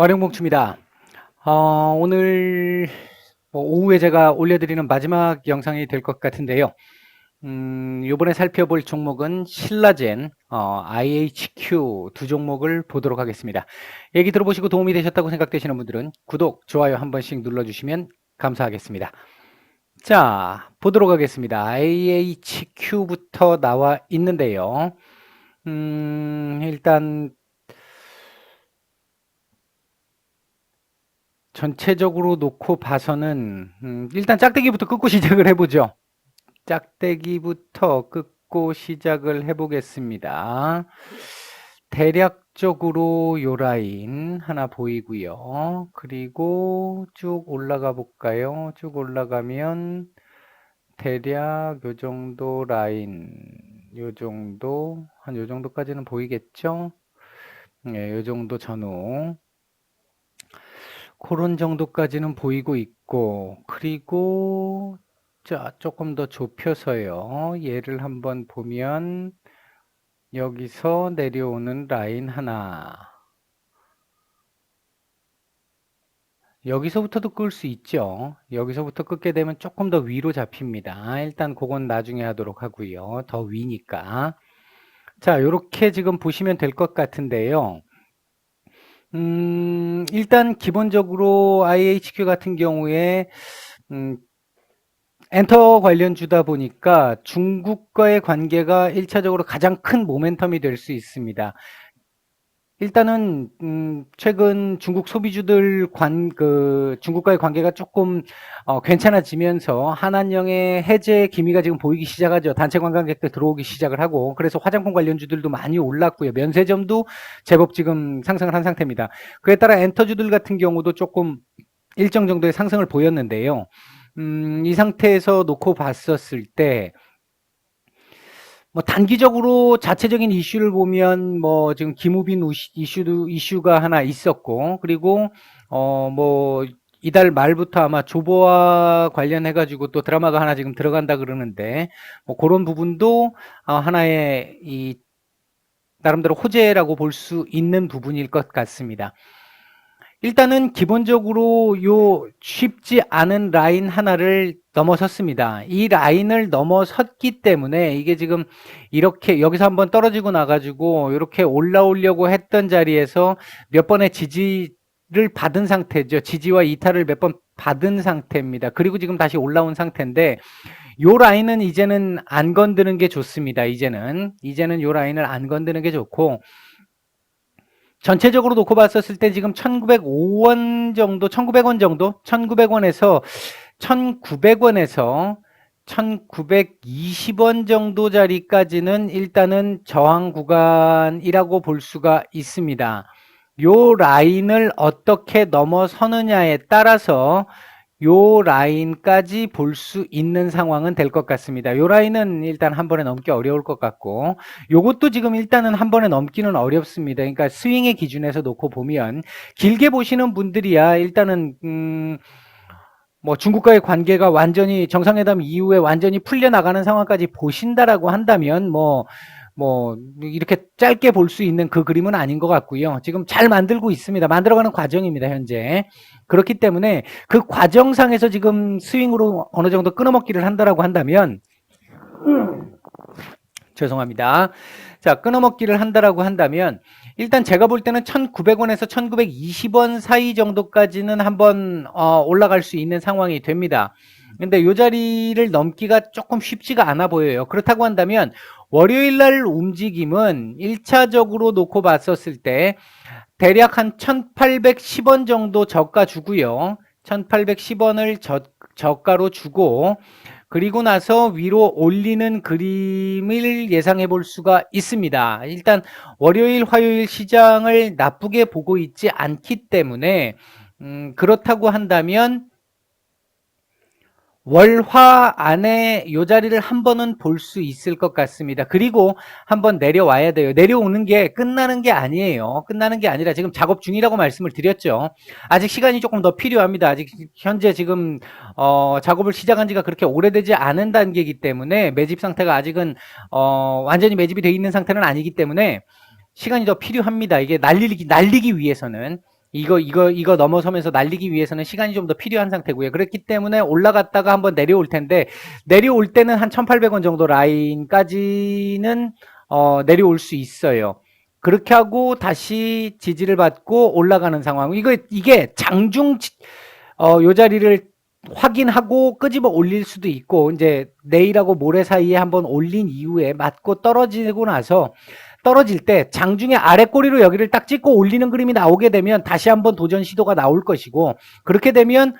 어령봉추입니다. 어, 오늘 뭐 오후에 제가 올려드리는 마지막 영상이 될 것 같은데요. 음, 이번에 살펴볼 종목은 신라젠, 어, IHQ 두 종목을 보도록 하겠습니다. 얘기 들어보시고 도움이 되셨다고 생각되시는 분들은 구독, 좋아요 한 번씩 눌러주시면 감사하겠습니다. 자, 보도록 하겠습니다. IHQ부터 나와 있는데요. 음, 일단 전체적으로 놓고 봐서는 음, 일단 짝대기부터 끊고 시작을 해보죠. 짝대기부터 끊고 시작을 해보겠습니다. 대략적으로 요 라인 하나 보이고요. 그리고 쭉 올라가 볼까요? 쭉 올라가면 대략 요 정도 라인, 요 정도, 한 요 정도까지는 보이겠죠? 네, 요 정도 전후. 그런 정도까지는 보이고 있고, 그리고, 자, 조금 더 좁혀서요. 얘를 한번 보면, 여기서 내려오는 라인 하나. 여기서부터도 끌 수 있죠. 여기서부터 끊게 되면 조금 더 위로 잡힙니다. 일단 그건 나중에 하도록 하고요. 더 위니까. 자, 요렇게 지금 보시면 될 것 같은데요. 음, 일단 기본적으로 IHQ 같은 경우에 음, 엔터 관련주다 보니까 중국과의 관계가 1차적으로 가장 큰 모멘텀이 될 수 있습니다. 일단은 음, 최근 중국 소비주들 관 그 중국과의 관계가 조금 어, 괜찮아지면서 한한령의 해제 기미가 지금 보이기 시작하죠. 단체 관광객들 들어오기 시작을 하고 그래서 화장품 관련주들도 많이 올랐고요. 면세점도 제법 지금 상승을 한 상태입니다. 그에 따라 엔터주들 같은 경우도 조금 일정 정도의 상승을 보였는데요. 음, 이 상태에서 놓고 봤었을 때 뭐 단기적으로 자체적인 이슈를 보면 뭐 지금 김우빈 이슈도 이슈가 하나 있었고 그리고 어 뭐 이달 말부터 아마 조보와 관련해 가지고 또 드라마가 하나 지금 들어간다 그러는데 뭐 그런 부분도 어 하나의 이 나름대로 호재라고 볼 수 있는 부분일 것 같습니다. 일단은 기본적으로 요 쉽지 않은 라인 하나를 넘어섰습니다. 이 라인을 넘어섰기 때문에 이게 지금 이렇게 여기서 한번 떨어지고 나가지고 이렇게 올라오려고 했던 자리에서 몇 번의 지지를 받은 상태죠. 지지와 이탈을 몇 번 받은 상태입니다. 그리고 지금 다시 올라온 상태인데 요 라인은 이제는 안 건드는 게 좋습니다. 이제는 이제는 요 라인을 안 건드는 게 좋고 전체적으로 놓고 봤었을 때 지금 1905원 정도, 1900원 정도, 1900원에서 1900원에서 1920원 정도 자리까지는 일단은 저항 구간이라고 볼 수가 있습니다. 요 라인을 어떻게 넘어서느냐에 따라서 요 라인까지 볼 수 있는 상황은 될 것 같습니다. 요 라인은 일단 한 번에 넘기 어려울 것 같고 요것도 지금 일단은 한 번에 넘기는 어렵습니다. 그러니까 스윙의 기준에서 놓고 보면 길게 보시는 분들이야 일단은 음, 뭐 중국과의 관계가 완전히 정상회담 이후에 완전히 풀려 나가는 상황까지 보신다라고 한다면 뭐 뭐 이렇게 짧게 볼 수 있는 그 그림은 아닌 것 같고요. 지금 잘 만들고 있습니다. 만들어가는 과정입니다. 현재 그렇기 때문에 그 과정상에서 지금 스윙으로 어느 정도 끊어먹기를 한다라고 한다면 음, 죄송합니다. 자 끊어먹기를 한다라고 한다면 일단 제가 볼 때는 1,900원에서 1,920원 사이 정도까지는 한번 어, 올라갈 수 있는 상황이 됩니다. 근데 이 자리를 넘기가 조금 쉽지가 않아 보여요. 그렇다고 한다면 월요일 날 움직임은 1차적으로 놓고 봤었을 때 대략 한 1810원 정도 저가 주고요. 1810원을 저, 저가로 주고 그리고 나서 위로 올리는 그림을 예상해 볼 수가 있습니다. 일단 월요일, 화요일 시장을 나쁘게 보고 있지 않기 때문에 음, 그렇다고 한다면 월화 안에 이 자리를 한 번은 볼 수 있을 것 같습니다. 그리고 한번 내려와야 돼요. 내려오는 게 끝나는 게 아니에요. 끝나는 게 아니라 지금 작업 중이라고 말씀을 드렸죠. 아직 시간이 조금 더 필요합니다. 아직 현재 지금 어, 작업을 시작한 지가 그렇게 오래되지 않은 단계이기 때문에 매집 상태가 아직은 어, 완전히 매집이 되어 있는 상태는 아니기 때문에 시간이 더 필요합니다. 이게 날리기, 날리기 위해서는 이거 이거 이거 넘어서면서 날리기 위해서는 시간이 좀 더 필요한 상태고요. 그렇기 때문에 올라갔다가 한번 내려올 텐데 내려올 때는 한 1,800원 정도 라인까지는 어, 내려올 수 있어요. 그렇게 하고 다시 지지를 받고 올라가는 상황. 이거 이게 장중 지- 어, 요 자리를 확인하고 끄집어 올릴 수도 있고 이제 내일하고 모레 사이에 한번 올린 이후에 맞고 떨어지고 나서 떨어질 때 장중에 아래 꼬리로 여기를 딱 찍고 올리는 그림이 나오게 되면 다시 한번 도전 시도가 나올 것이고 그렇게 되면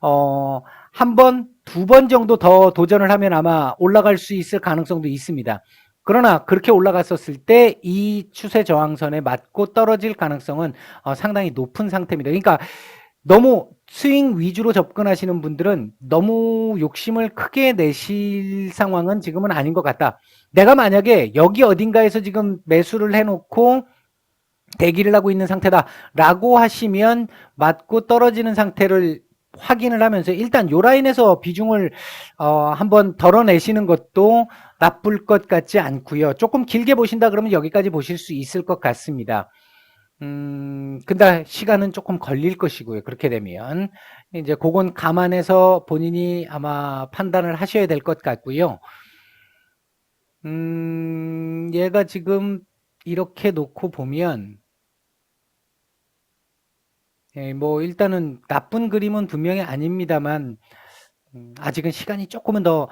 어, 한 번, 두 번 정도 더 도전을 하면 아마 올라갈 수 있을 가능성도 있습니다. 그러나 그렇게 올라갔었을 때 이 추세 저항선에 맞고 떨어질 가능성은 어, 상당히 높은 상태입니다. 그러니까 너무 스윙 위주로 접근하시는 분들은 너무 욕심을 크게 내실 상황은 지금은 아닌 것 같다. 내가 만약에 여기 어딘가에서 지금 매수를 해놓고 대기를 하고 있는 상태다라고 하시면 맞고 떨어지는 상태를 확인을 하면서 일단 요 라인에서 비중을 어, 한번 덜어내시는 것도 나쁠 것 같지 않고요. 조금 길게 보신다 그러면 여기까지 보실 수 있을 것 같습니다. 음, 근데 시간은 조금 걸릴 것이고요. 그렇게 되면 이제 그건 감안해서 본인이 아마 판단을 하셔야 될 것 같고요. 음, 얘가 지금 이렇게 놓고 보면 예, 뭐 일단은 나쁜 그림은 분명히 아닙니다만 음, 아직은 시간이 조금은 더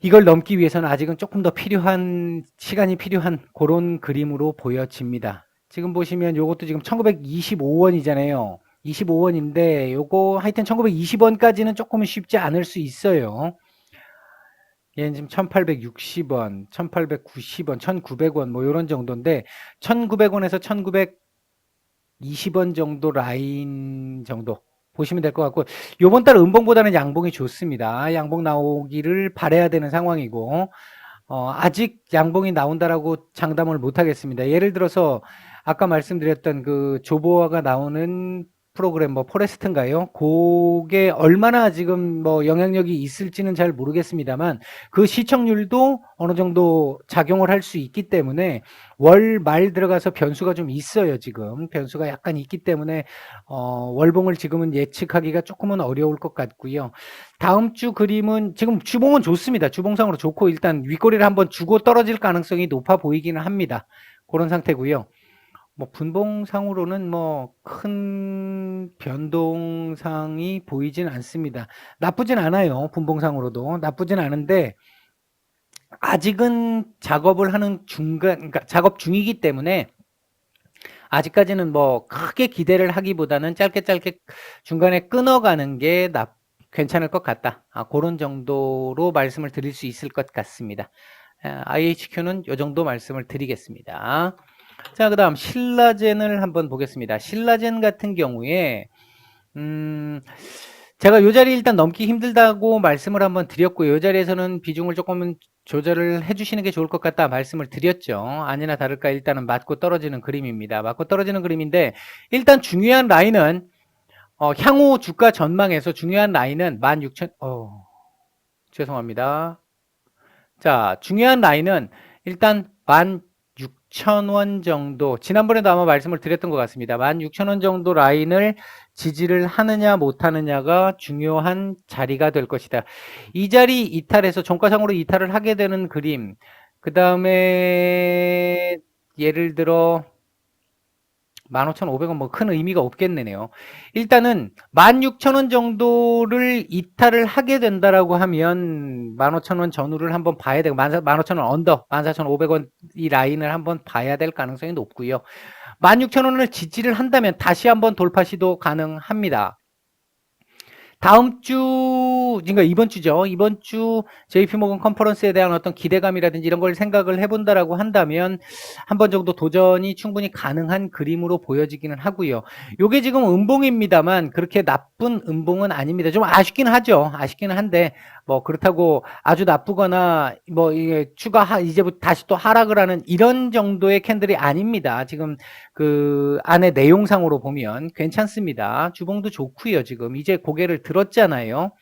이걸 넘기 위해서는 아직은 조금 더 필요한 시간이 필요한 그런 그림으로 보여집니다. 지금 보시면 요것도 지금 1925원이잖아요. 25원인데 요거 하여튼 1920원까지는 조금 쉽지 않을 수 있어요. 얘는 지금 1860원, 1890원, 1900원 뭐 요런 정도인데 1900원에서 1920원 정도 라인 정도 보시면 될 것 같고 요번 달 음봉보다는 양봉이 좋습니다. 양봉 나오기를 바래야 되는 상황이고 어, 아직 양봉이 나온다라고 장담을 못 하겠습니다. 예를 들어서 아까 말씀드렸던 그 조보아가 나오는 프로그램 뭐 포레스트인가요? 그게 얼마나 지금 뭐 영향력이 있을지는 잘 모르겠습니다만 그 시청률도 어느 정도 작용을 할 수 있기 때문에 월 말 들어가서 변수가 좀 있어요 지금 변수가 약간 있기 때문에 어, 월봉을 지금은 예측하기가 조금은 어려울 것 같고요. 다음 주 그림은 지금 주봉은 좋습니다. 주봉상으로 좋고 일단 윗꼬리를 한번 주고 떨어질 가능성이 높아 보이기는 합니다. 그런 상태고요. 뭐 분봉상으로는 뭐 큰 변동상이 보이진 않습니다. 나쁘진 않아요. 분봉상으로도 나쁘진 않은데 아직은 작업을 하는 중간 그러니까 작업 중이기 때문에 아직까지는 뭐 크게 기대를 하기보다는 짧게 짧게 중간에 끊어가는 게 나, 괜찮을 것 같다. 아, 그런 정도로 말씀을 드릴 수 있을 것 같습니다. 아, IHQ는 이 정도 말씀을 드리겠습니다. 자, 그 다음 신라젠을 한번 보겠습니다. 신라젠 같은 경우에 음, 제가 요 자리 일단 넘기 힘들다고 말씀을 한번 드렸고요. 요 자리에서는 비중을 조금 조절을 해주시는 게 좋을 것 같다 말씀을 드렸죠. 아니나 다를까 일단은 맞고 떨어지는 그림입니다. 맞고 떨어지는 그림인데 일단 중요한 라인은 어, 향후 주가 전망에서 중요한 라인은 16,000 어, 죄송합니다. 자, 중요한 라인은 일단 16,000원 정도 지난번에도 아마 말씀을 드렸던 것 같습니다. 16,000원 정도 라인을 지지를 하느냐 못하느냐가 중요한 자리가 될 것이다. 이 자리 이탈해서 종가상으로 이탈을 하게 되는 그림 그 다음에 예를 들어 15,500원 뭐 큰 의미가 없겠네요. 일단은 16,000원 정도를 이탈을 하게 된다라고 하면 15,000원 전후를 한번 봐야 되고 15,000원 언더 14,500원 이 라인을 한번 봐야 될 가능성이 높고요. 16,000원을 지지를 한다면 다시 한번 돌파 시도 가능합니다. 다음 주, 그러니까 이번 주죠. 이번 주 JP모건 컨퍼런스에 대한 어떤 기대감이라든지 이런 걸 생각을 해본다라고 한다면 한 번 정도 도전이 충분히 가능한 그림으로 보여지기는 하고요. 요게 지금 음봉입니다만 그렇게 나쁜 음봉은 아닙니다. 좀 아쉽긴 하죠. 아쉽기는 한데 뭐 그렇다고 아주 나쁘거나 뭐 이게 추가 하, 이제부터 다시 또 하락을 하는 이런 정도의 캔들이 아닙니다. 지금 그 안에 내용상으로 보면 괜찮습니다. 주봉도 좋고요. 지금 이제 고개를 들었잖아요.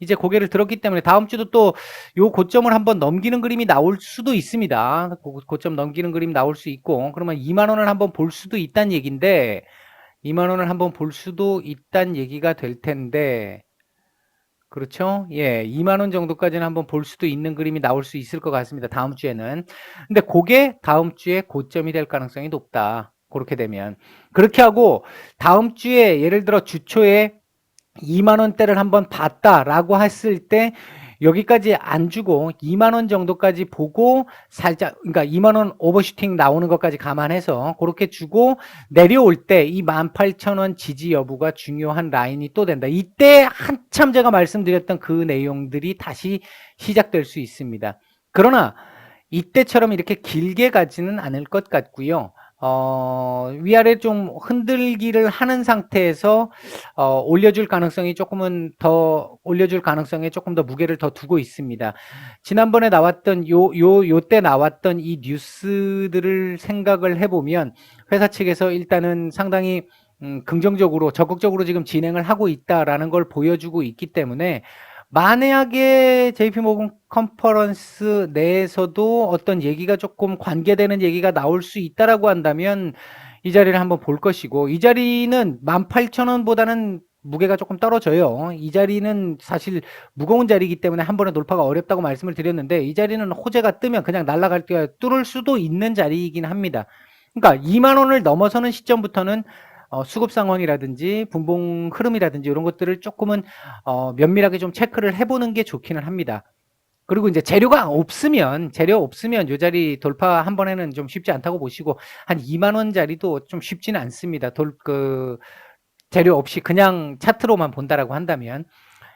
이제 고개를 들었기 때문에 다음 주도 또 요 고점을 한번 넘기는 그림이 나올 수도 있습니다. 고, 고점 넘기는 그림 나올 수 있고 그러면 2만 원을 한번 볼 수도 있다는 얘기인데 2만 원을 한번 볼 수도 있다는 얘기가 될 텐데 그렇죠? 예, 2만 원 정도까지는 한번 볼 수도 있는 그림이 나올 수 있을 것 같습니다. 다음 주에는. 근데 그게 다음 주에 고점이 될 가능성이 높다. 그렇게 되면. 그렇게 하고 다음 주에 예를 들어 주초에 2만 원대를 한번 봤다라고 했을 때 여기까지 안 주고 2만 원 정도까지 보고 살짝 그러니까 2만 원 오버슈팅 나오는 것까지 감안해서 그렇게 주고 내려올 때 이 18,000원 지지 여부가 중요한 라인이 또 된다. 이때 한참 제가 말씀드렸던 그 내용들이 다시 시작될 수 있습니다. 그러나 이때처럼 이렇게 길게 가지는 않을 것 같고요. 어, 위아래 좀 흔들기를 하는 상태에서 어, 올려줄 가능성이 조금은 더 올려줄 가능성에 조금 더 무게를 더 두고 있습니다. 지난번에 나왔던 요 요 요 때 나왔던 이 뉴스들을 생각을 해보면 회사 측에서 일단은 상당히 음, 긍정적으로 적극적으로 지금 진행을 하고 있다라는 걸 보여주고 있기 때문에 만약에 JP 모건 컨퍼런스 내에서도 어떤 얘기가 조금 관계되는 얘기가 나올 수 있다라고 한다면 이 자리를 한번 볼 것이고 이 자리는 18,000원보다는 무게가 조금 떨어져요. 이 자리는 사실 무거운 자리이기 때문에 한 번에 돌파가 어렵다고 말씀을 드렸는데 이 자리는 호재가 뜨면 그냥 날아갈 때 뚫을 수도 있는 자리이긴 합니다. 그러니까 2만 원을 넘어서는 시점부터는 어, 수급 상황이라든지 분봉 흐름이라든지 이런 것들을 조금은 어, 면밀하게 좀 체크를 해보는 게 좋기는 합니다. 그리고 이제 재료가 없으면 재료 없으면 요 자리 돌파 한 번에는 좀 쉽지 않다고 보시고 한 2만 원짜리도 좀 쉽지는 않습니다. 돌 그 재료 없이 그냥 차트로만 본다라고 한다면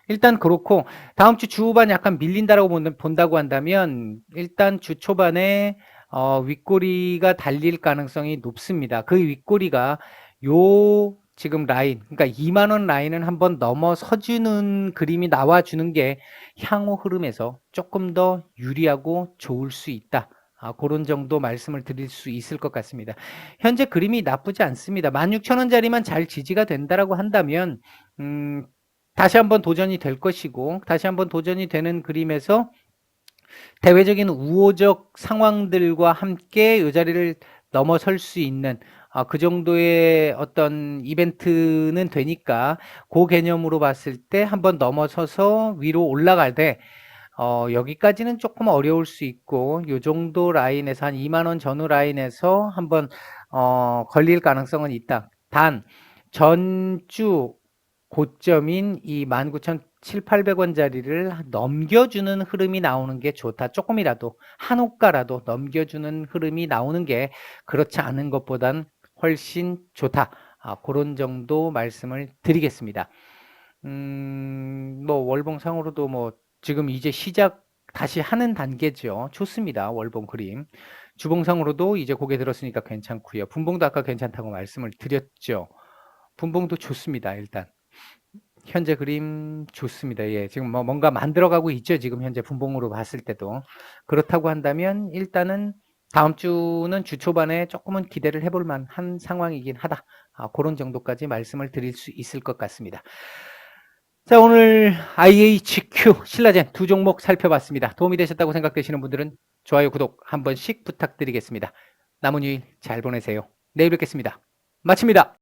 일단 그렇고 다음 주 주후반 약간 밀린다라고 본- 본다고 한다면 일단 주 초반에 어, 윗꼬리가 달릴 가능성이 높습니다. 그 윗꼬리가 요 지금 라인, 그러니까 2만 원 라인은 한번 넘어서주는 그림이 나와주는 게 향후 흐름에서 조금 더 유리하고 좋을 수 있다. 아, 그런 정도 말씀을 드릴 수 있을 것 같습니다. 현재 그림이 나쁘지 않습니다. 16,000원짜리만 잘 지지가 된다라고 한다면, 음, 다시 한번 도전이 될 것이고, 다시 한번 도전이 되는 그림에서 대외적인 우호적 상황들과 함께 이 자리를 넘어설 수 있는 아, 그 정도의 어떤 이벤트는 되니까 그 개념으로 봤을 때 한번 넘어서서 위로 올라갈 때 어, 여기까지는 조금 어려울 수 있고 요 정도 라인에서 한 2만 원 전후 라인에서 한번 어, 걸릴 가능성은 있다. 단 전주 고점인 이 19,700원짜리를 넘겨주는 흐름이 나오는 게 좋다. 조금이라도 한 호가라도 넘겨주는 흐름이 나오는 게 그렇지 않은 것보단 훨씬 좋다. 아, 그런 정도 말씀을 드리겠습니다. 음, 뭐 월봉상으로도 뭐 지금 이제 시작 다시 하는 단계죠. 좋습니다. 월봉 그림. 주봉상으로도 이제 고개 들었으니까 괜찮고요. 분봉도 아까 괜찮다고 말씀을 드렸죠. 분봉도 좋습니다. 일단 현재 그림 좋습니다. 예, 지금 뭐 뭔가 만들어가고 있죠. 지금 현재 분봉으로 봤을 때도 그렇다고 한다면 일단은 다음 주는 주 초반에 조금은 기대를 해볼 만한 상황이긴 하다. 아, 그런 정도까지 말씀을 드릴 수 있을 것 같습니다. 자, 오늘 IHQ 신라젠 두 종목 살펴봤습니다. 도움이 되셨다고 생각되시는 분들은 좋아요, 구독 한 번씩 부탁드리겠습니다. 남은 휴일 잘 보내세요. 내일 뵙겠습니다. 마칩니다.